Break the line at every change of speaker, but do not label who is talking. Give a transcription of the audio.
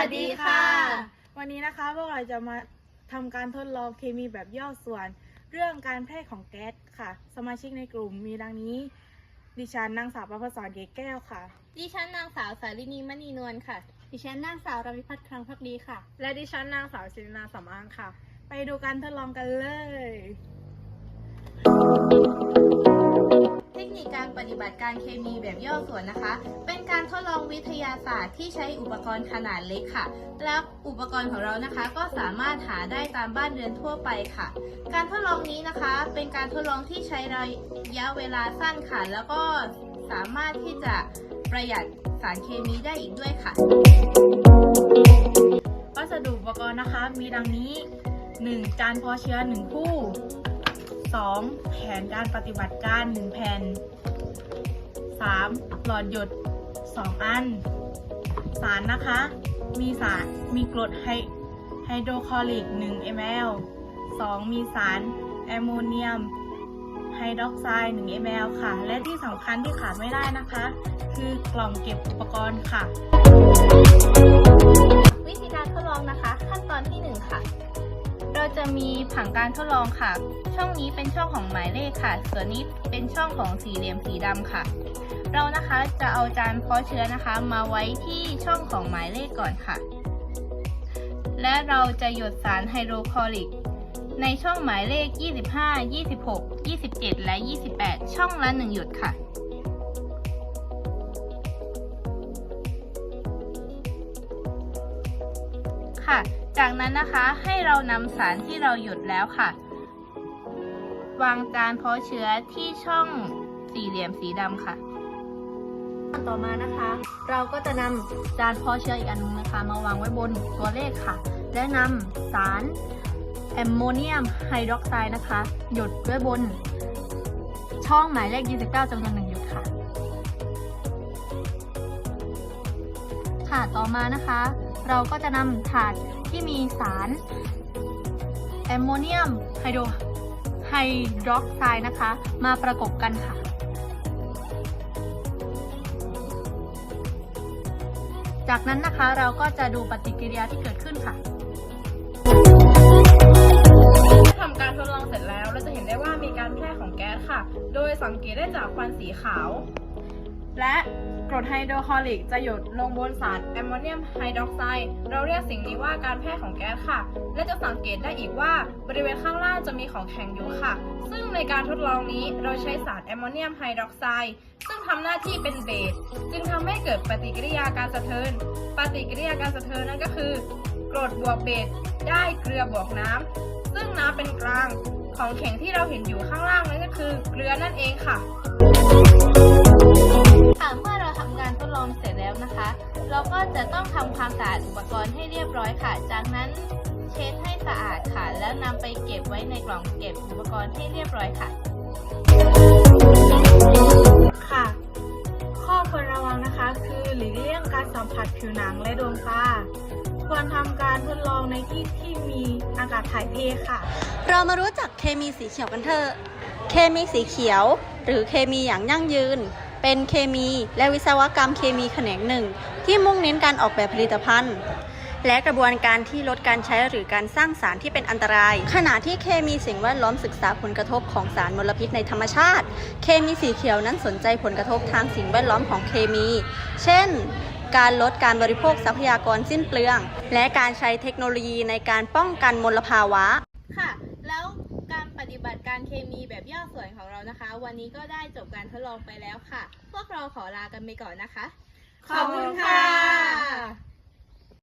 วัสดีค่ะ
วันนี้นะคะพวกเราจะมาทำการทดลองเคมีแบบย่อส่วน เรื่องการแพร่ของแก๊สค่ะ สมาชิกในกลุ่มมีดังนี้ ดิฉันนางสาวประภาสรเกศแก้วค่ะ
ดิฉันนางสาวสาลินีมณีนวลค่ะ ดิฉันนางสาวรวิพัฒน์คลังพักดีค่ะ
และดิฉันนางสาวศิรินาสำอางค่ะ ไปดูการทดลองกันเลย
นิคการปฏิบัติการเคมีแบบย่อส่วนนะคะ เป็นการทดลองวิทยาศาสตร์ที่ใช้อุปกรณ์ขนาดเล็กค่ะ และอุปกรณ์ของเรานะคะก็สามารถหาได้ตามบ้านเรือนทั่วไปค่ะ การทดลองนี้นะคะ เป็นการทดลองที่ใช้ระยะเวลาสั้นค่ะ แล้วก็สามารถที่จะประหยัดสารเคมีได้อีกด้วยค่ะ
วัสดุอุปกรณ์นะคะมีดังนี้ 1. จานพาะเชื้อ 1 คู่ 2. แผนการปฏิบัติการ 1 แผ่น 3. หลอดหยด 2 อัน สารนะคะ มีสารมีกรดไฮไฮโดรคลอริก 1 ml 2. มีสารแอมโมเนียมไฮดรอกไซด์ 1 ml ค่ะ และที่สำคัญที่ขาดไม่ได้นะคะ คือกล่องเก็บอุปกรณ์ค่ะ
วิธีการทดลอง จะมีผังการทดลองค่ะ ช่องนี้เป็นช่องของหมายเลขค่ะ ส่วนนี้เป็นช่องของสี่เหลี่ยมสีดำค่ะ เรานะคะจะเอาจานเพาะเชื้อนะคะ มาไว้ที่ช่องของหมายเลขก่อนค่ะ และเราจะหยดสารไฮโดรคลอริก ในช่องหมายเลข 25 26 27 และ 28 ช่องละ1หยดค่ะค่ะ จากนั้นนะคะให้เรานำสารที่เราหยดแล้วค่ะ วางจานเพาะเชื้อที่ช่องสี่เหลี่ยมสีดำค่ะ ต่อมานะคะ เราก็จะนำจานเพาะเชื้ออีกอันนึงนะคะ มาวางไว้บนตัวเลขค่ะ และนำสารแอมโมเนียมไฮดรอกไซด์นะคะ หยดไว้บน ช่องหมายเลข 29จำนวนหนึ่งหยดค่ะ ค่ะต่อมานะคะ เราก็จะนำถาดที่มีสารแอมโมเนียมไฮโดรไฮดรอกไซด์นะคะ มาประกบกันค่ะ จากนั้นนะคะเราก็จะดูปฏิกิริยาที่เกิดขึ้นค่ะ
ทำการทดลองเสร็จแล้ว เราจะเห็นได้ว่ามีการแพร่ของแก๊สค่ะ โดยสังเกตได้จากควันสีขาว และกรดไฮโดรคลอริกจะหยดลงบนสารแอมโมเนียมไฮดรอกไซด์เราเรียกสิ่งนี้ว่าการแพร่ของแก๊สค่ะ และจะสังเกตได้อีกว่าบริเวณข้างล่างจะมีของแข็งอยู่ค่ะ ซึ่งในการทดลองนี้เราใช้สารแอมโมเนียมไฮดรอกไซด์ซึ่งทำหน้าที่เป็นเบสจึงทำให้เกิดปฏิกิริยาการสะเทินปฏิกิริยาการสะเทินนั่นก็คือกรดบวกเบสได้เกลือบวกน้ำซึ่งน้ำเป็นกลางของแข็งที่เราเห็นอยู่ข้างล่างนั่นก็คือเกลือนั่นเองค่ะ
ค่ะ ดค่ะ แล้วนำไปเก็บไว้ในกล่องเก็บอุปกรณ์ให้เรียบร้อยค่ะ
ค่ะ ข้อควรระวังนะคะ คือหลีกเลี่ยงการสัมผัสผิวหนังและดวงตาควรทำการทดลองในที่ที่มีอากาศถ่ายเทค่ะ
เรามารู้จักเคมีสีเขียวกันเถอะ เคมีสีเขียว หรือเคมีอย่างยั่งยืน เป็นเคมีและวิศวกรรมเคมีแขนงหนึ่ง ที่มุ่งเน้นการออกแบบผลิตภัณฑ์ และกระบวนการที่ลดการใช้หรือการสร้างสารที่เป็นอันตราย ขณะที่เคมีสิ่งแวดล้อมศึกษาผลกระทบของสารมลพิษในธรรมชาติ เคมีสีเขียวนั้นสนใจผลกระทบทางสิ่งแวดล้อมของเคมี เช่น การลดการบริโภคทรัพยากรสิ้นเปลือง และการใช้เทคโนโลยีในการป้องกันมลภาวะ
ค่ะ แล้วการปฏิบัติการเคมีแบบย่อส่วนของเรานะคะ วันนี้ก็ได้จบการทดลองไปแล้วค่ะ พวกเราขอลากันไปก่อนนะคะ
ขอบคุณค่ะ